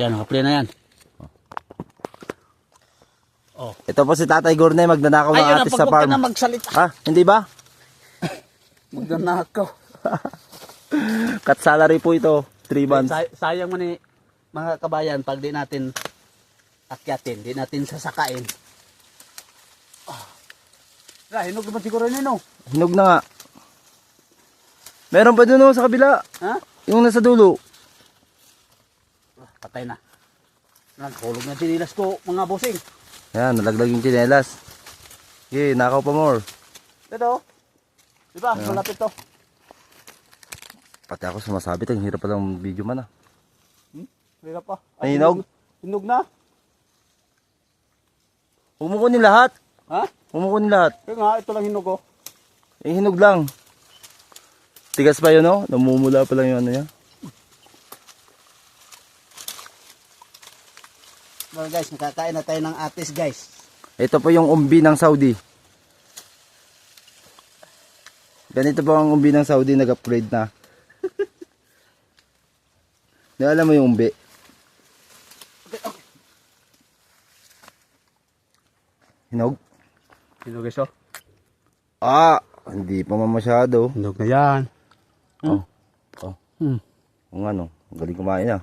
Yan, hapli na yan. Oh. Ito po si Tatay Gurnay magnanakaw ng Ayun atis pag sa huwag ka farm. na magsalita. Ha? Hindi ba? Magnanakaw. Cut salary po ito. 3 months. Say- sayang man eh, mga kabayan, pag di natin akyatin, di natin sasakain. Ah. Ah, hinog naman siguro yun, no? Hinog na nga. Meron pa dun oh, sa kabila. Ha? Yung nasa dulo. Patay na. Nagkulog na tinilas ko, mga bossing. Yan, nalaglag yung chinelas. Okay, nakaw pa more. Ito. Di ba? Malapit to. Pati ako sumasabit, ang hirap pala ng video man ah. Hirap pa. Ay, hinog? Hinog na. Umukunin lahat. Ha? Umukunin lahat. Kaya nga, ito lang hinog oh. Eh, hinog lang. Tigas pa yun, no? Namumula pa lang yung ano niya. Well guys, nakakain na tayo ng atis guys. Ito po yung umbi ng Saudi. Ganito po ang umbi ng Saudi, nag-upgrade na. Di alam mo yung umbi. Hinog? Hinog guys oh. Ah, hindi pa man masyado. Hinog na yan. Oh. Oh. Hmm. Kung ano, ang galing kumain ah.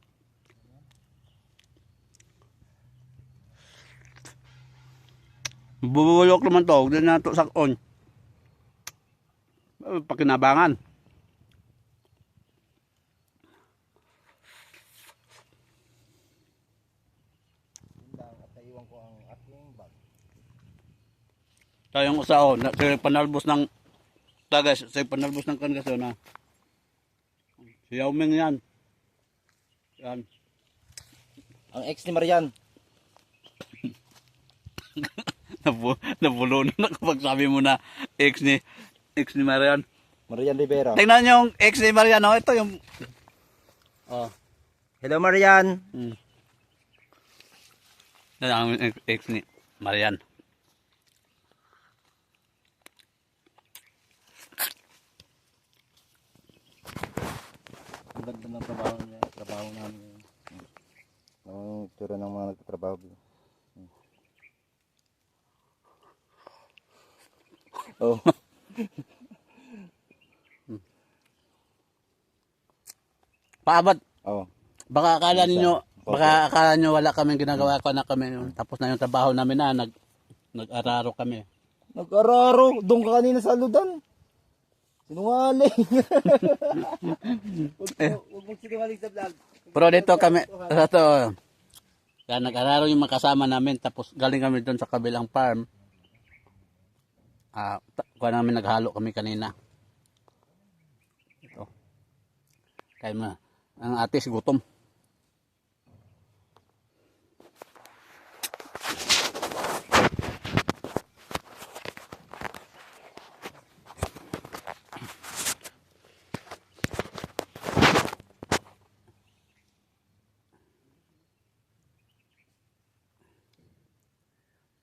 Bubulok naman to, huwag na to sakon. Pakinabangan. Tayong usao, na sa panalbos ng tagas, sa panalbos ng kangas na. Si Yao Ming yan. Yan. Ang ex ni Marian. Nabu nabulo na kapag sabi mo na ex ni ex ni Marian. Marian Rivera. Tingnan niyo yung ex ni Marian, oh. ito yung Oh. Hello Marian. Hmm. Yan ang ex- ex ni Marian. Ang ganda ng trabaho niya, trabaho namin. Ang tura ng mga nagtatrabaho. Oh. Paabot. Oh. Baka akala ninyo, Opo. baka akala nyo wala kaming ginagawa ko na kami. Tapos na yung trabaho namin na nag nag-araro kami. Nag-araro. Doon ka kanina sa ludan. Sinungaling. Huwag mo sinungaling sa vlog. Pero dito kami, ito, kaya nag-araro yung makasama namin. Tapos galing kami doon sa kabilang farm. Ah, kuha namin naghalo kami kanina. Ito. Kaya mo, ang atis gutom.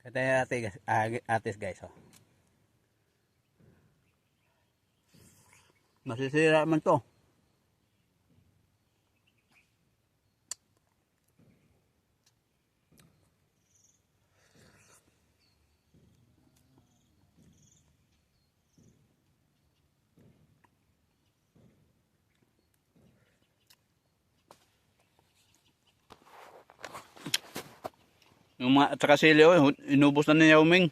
Kaya ate, atis guys, oh. Masisira man to. Yung mga, at saka sili, oh, inubos na ni Yao Ming.